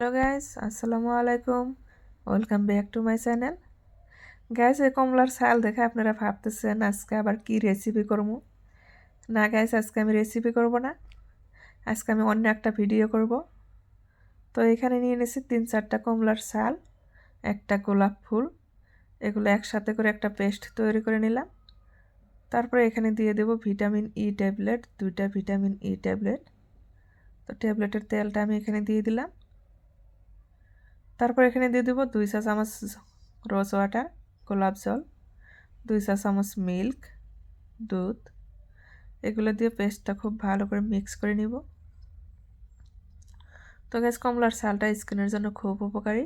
Hello guys, আসসালামু আলাইকুম। Welcome back to my channel guys এই কমলার ছাল দেখে আপনারা ভাবতেছেন আজকে আবার কি রেসিপি করব? না গ্যাস আজকে আমি রেসিপি করব না। আজকে আমি অন্য একটা ভিডিও করব। তো এখানে নিয়ে নিয়েছি তিন চারটা কমলার ছাল একটা গোলাপ ফুল, এগুলো একসাথে করে একটা পেস্ট তৈরি করে নিলাম। তারপরে এখানে দিয়ে দেব ভিটামিন ই ট্যাবলেট দুইটা ভিটামিন ই ট্যাবলেট তো ট্যাবলেটের তেলটা আমি এখানে দিয়ে দিলাম। তারপর এখানে দিয়ে দেবো দুই চা চামচ রোজ ওয়াটার গোলাপ জল, দুই চা চামচ মিল্ক, দুধ। এগুলো দিয়ে পেস্টটা খুব ভালো করে মিক্স করে নিব। তো গ্যাস কমলার সালটা স্কিনের জন্য খুব উপকারী।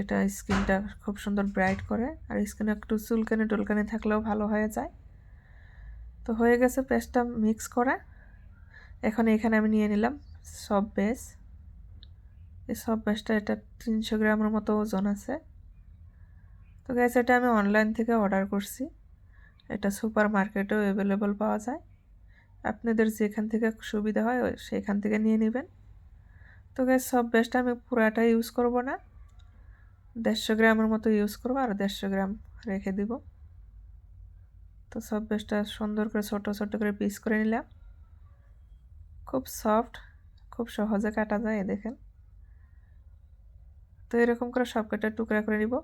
এটা স্কিনটা খুব সুন্দর ব্রাইট করে, আর স্কিনে একটু চুলকানি টুলকানি থাকলেও ভালো হয়ে যায়। তো হয়ে গেছে পেস্টটা মিক্স করা। এখন এখানে আমি নিয়ে নিলাম সব বেস। এই সব ব্যাসটা এটা তিনশো গ্রামের মতো ওজন আছে। তো গ্যাস এটা আমি অনলাইন থেকে অর্ডার করছি। এটা সুপার মার্কেটেও অ্যাভেলেবল পাওয়া যায়। আপনাদের যেখান থেকে সুবিধা হয় সেখান থেকে নিয়ে নেবেন। তো গ্যাস সব ব্যাসটা আমি পুরাটা ইউজ করব না। দেড়শো গ্রামের মতো ইউজ করব আর দেড়শো গ্রাম রেখে দিব। তো সব বেশটা সুন্দর করে, ছোটো ছোটো করে পিস করে নিলাম। খুব সফট খুব সহজে কাটা যায় দেখেন। তো এরকম করে সব কটা টুকরা করে নিব।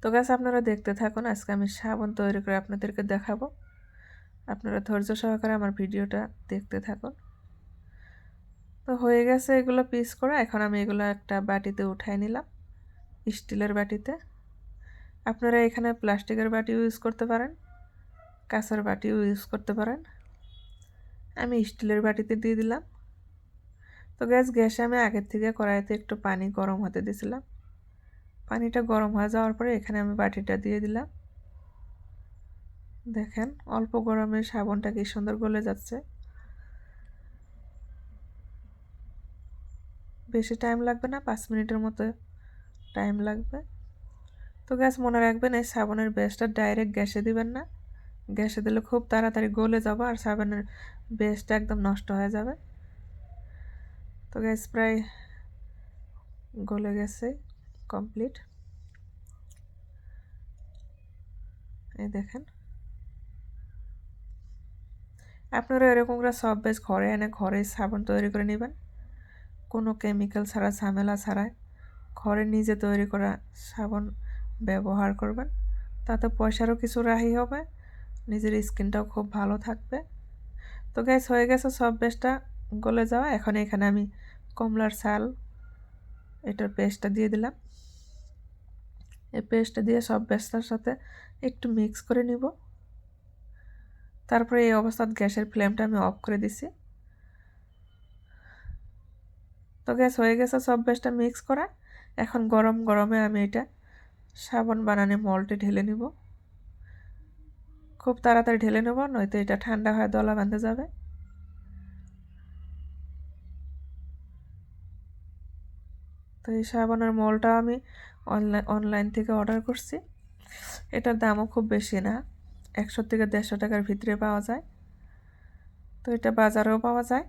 তো গাছ আপনারা দেখতে থাকুন, আজকে আমি সাবান তৈরি করে আপনাদেরকে দেখাবো। আপনারা ধৈর্য সহকারে আমার ভিডিওটা দেখতে থাকুন। তো হয়ে গেছে এগুলো পিস করা। এখন আমি এগুলো একটা বাটিতে উঠাই নিলাম, স্টিলের বাটিতে। আপনারা এখানে প্লাস্টিকের বাটিও ইউজ করতে পারেন, কাঁচের বাটিও ইউজ করতে পারেন। আমি স্টিলের বাটিতে দিয়ে দিলাম। তো গ্যাস গ্যাসে আমি আগের থেকে কড়াইতে একটু পানি গরম হতে দিয়েছিলাম পানিটা গরম হয়ে যাওয়ার পরে এখানে আমি বাটিটা দিয়ে দিলাম। দেখেন, অল্প গরমে সাবনটা কি সুন্দর গলে যাচ্ছে। বেশি টাইম লাগবে না, পাঁচ মিনিটের মতো টাইম লাগবে। তো গ্যাস মনে রাখবেন, এই সাবানের বেসটা ডাইরেক্ট গ্যাসে দিবেন না। গ্যাসে দিলে খুব তাড়াতাড়ি গলে যাবে আর সাবানের বেসটা একদম নষ্ট হয়ে যাবে। তো গ্যাস প্রায় গলে গেছে কমপ্লিট এই দেখেন। আপনারা এরকম করে সব বেশ ঘরে এনে ঘরে সাবান তৈরি করে নেবেন। কোনো কেমিক্যাল ছাড়া, ঝামেলা ছাড়াই ঘরে নিজে তৈরি করা সাবান ব্যবহার করবেন। তাতে পয়সারও কিছু রাহি হবে। নিজের স্কিনটাও খুব ভালো থাকবে। তো গ্যাস হয়ে গেছে সব বেশটা গলে যাওয়া। এখন এখানে আমি কমলার শাল এটার পেস্টটা দিয়ে দিলাম। এই পেস্টটা দিয়ে সব বেস্তার সাথে একটু মিক্স করে নিব। তারপরে এই অবস্থাত গ্যাসের ফ্লেমটা আমি অফ করে দিছি। তো গ্যাস হয়ে গেছে, সব বেশটা মিক্স করা। এখন গরম গরমে আমি এটা সাবান বানানে মলটে ঢেলে নিব। খুব তাড়াতাড়ি ঢেলে নেব, নয়তো এটা ঠান্ডা হয়ে দলা বাঁধে যাবে। তো এই সাবানের মলটা আমি অনলাইন অনলাইন থেকে অর্ডার করছি। এটার দামও খুব বেশি না, একশো থেকে দেড়শো টাকার ভিতরে পাওয়া যায়। তো এটা বাজারেও পাওয়া যায়।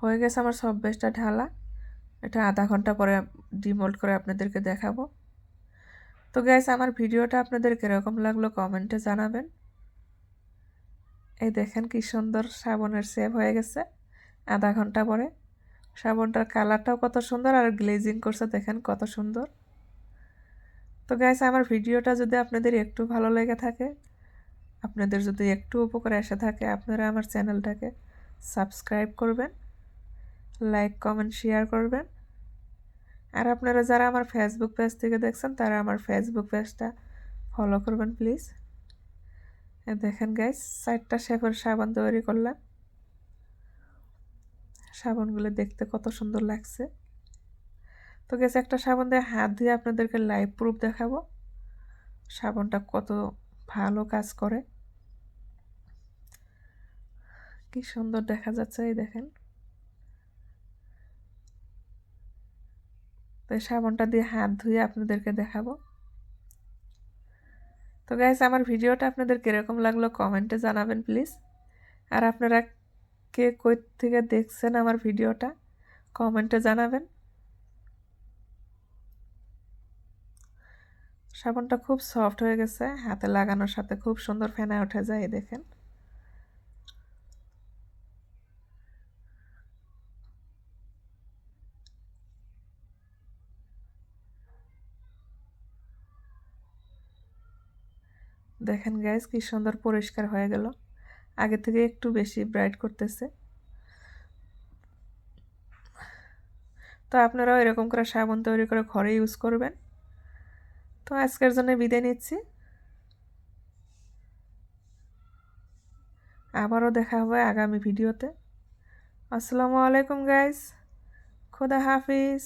হয়ে গেছে আমার সব বেশটা ঢালা। এটা আধা ঘণ্টা পরে ডিমোল্ড করে আপনাদেরকে দেখাবো। তো গ্যাস আমার ভিডিওটা আপনাদের কীরকম লাগল কমেন্টে জানাবেন। এই দেখেন কি সুন্দর সাবনের সেভ হয়ে গেছে, আধা ঘণ্টা পরে। সাবনটার কালারটাও কত সুন্দর আর গ্লেজিং করছে, দেখেন কত সুন্দর। তো গ্যাস আমার ভিডিওটা যদি আপনাদের একটু ভালো লেগে থাকে, আপনাদের যদি একটু উপকার এসে থাকে, আপনারা আমার চ্যানেলটাকে সাবস্ক্রাইব করবেন লাইক কমেন্ট শেয়ার করবেন। আর আপনারা যারা আমার ফেসবুক পেজ থেকে দেখছেন, তারা আমার ফেসবুক পেজটা ফলো করবেন প্লিজ দেখেন গাইস চারটা শেফের সাবান তৈরি করলাম। সাবানগুলো দেখতে কত সুন্দর লাগছে। তো গেছে একটা সাবান দিয়ে হাত দিয়ে আপনাদেরকে লাইভ প্রুফ দেখাবো। সাবানটা কত ভালো কাজ করে। কি সুন্দর দেখা যাচ্ছে এই দেখেন। তো সাবানটা দিয়ে হাত ধুয়ে আপনাদেরকে দেখাবো। তো গাইজ আমার ভিডিওটা আপনাদের কীরকম লাগল কমেন্টে জানাবেন প্লিজ আর আপনারা কে কই থেকে দেখছেন আমার ভিডিওটা? কমেন্টে জানাবেন। সাবানটা খুব সফট হয়ে গেছে, হাতে লাগানোর সাথে খুব সুন্দর ফেনা উঠে যায় দেখেন। দেখেন গ্যাস কি সুন্দর পরিষ্কার হয়ে গেল। আগে থেকে একটু বেশি ব্রাইট করতেছে। তো আপনারাও এরকম করে সাবান তৈরি করে ঘরে ইউজ করবেন। তো আজকের জন্য বিদায় নিচ্ছি। আবারও দেখা হবে আগামী ভিডিওতে। আসসালামু আলাইকুম গাইস খোদা হাফিজ।